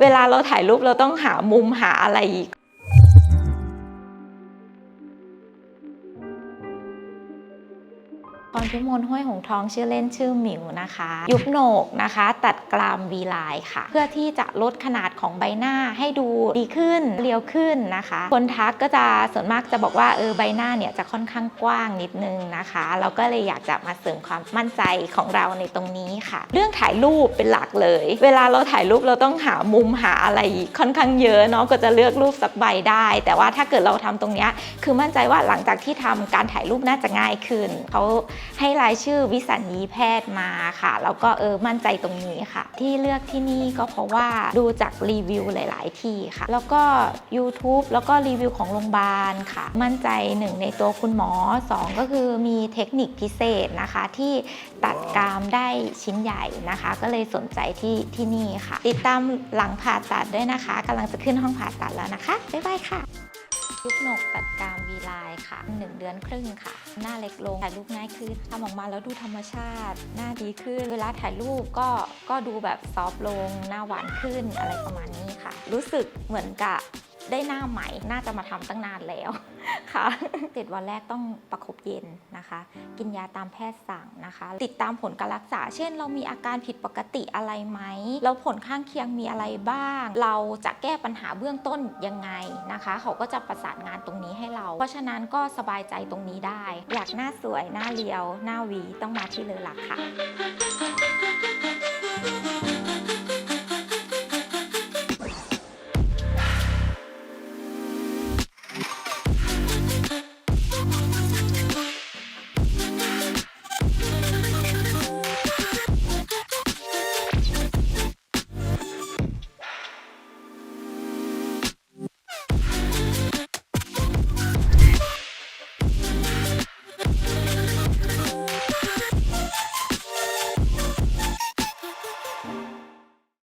เวลาเราถ่ายรูปเราต้องหามุมหาอะไรอีก พรพิมลห้วยหงทองชื่อเล่นชื่อหมิวนะคะ ยุบโหนกนะคะ ตัดกรามวีไลน์ค่ะ เพื่อที่จะลดขนาดของใบหน้าให้ดูดีขึ้นเรียวขึ้นนะคะ คนทักก็จะส่วนมากจะบอกว่าเออใบหน้าเนี่ยจะค่อนข้างกว้างนิดนึงนะคะ เราก็เลยอยากจะมาเสริมความมั่นใจของเราในตรงนี้ค่ะ เรื่องถ่ายรูปเป็นหลักเลย เวลาเราถ่ายรูปเราต้องหามุมหาอะไรค่อนข้างเยอะเนาะก็จะเลือกรูปสักใบได้ แต่ว่าถ้าเกิดเราทำตรงนี้คือมั่นใจว่าหลังจากที่ทำการถ่ายรูปน่าจะง่ายขึ้นเขาให้รายชื่อวิสัญญีแพทย์มาค่ะ แล้วก็เออมั่นใจตรงนี้ค่ะ ที่เลือกที่นี่ก็เพราะว่าดูจากรีวิวหลาย ๆ ที่ค่ะ แล้วก็ YouTube แล้วก็รีวิวของโรงพยาบาลค่ะ มั่นใจหนึ่งในตัวคุณหมอ 2 ก็คือมีเทคนิคพิเศษนะคะ ที่ตัดกรามได้ชิ้นใหญ่นะคะ ก็เลยสนใจที่ที่นี่ค่ะ ติดตามหลังผ่าตัดด้วยนะคะกำลังจะขึ้นห้องผ่าตัดแล้วนะคะ บ๊ายบายค่ะ ยุบหนกตัดกรามวีไลน์ค่ะ 1 เดือนครึ่งค่ะ หน้าเล็กลงถ่ายรูปง่ายขึ้นทำออกมาแล้วดูธรรมชาติ หน้าดีขึ้น เวลาถ่ายรูปก็ก็ดูแบบซอฟต์ลง หน้าหวานขึ้นอะไรประมาณนี้ค่ะ รู้สึกเหมือนกับ ได้หน้าใหม่น่าจะมาทำตั้งนานแล้วค่ะเจ็ดวันแรกต้องประคบเย็นนะคะ กินยาตามแพทย์สั่งนะคะ ติดตามผลการรักษา เช่น เรามีอาการผิดปกติอะไรไหมแล้วผลข้างเคียงมีอะไรบ้าง เราจะแก้ปัญหาเบื้องต้นยังไงนะคะ เขาก็จะประสานงานตรงนี้ให้เรา เพราะฉะนั้นก็สบายใจตรงนี้ได้ อยากหน้าสวยหน้าเรียว หน้าวีต้องมาที่เลอลักค่ะ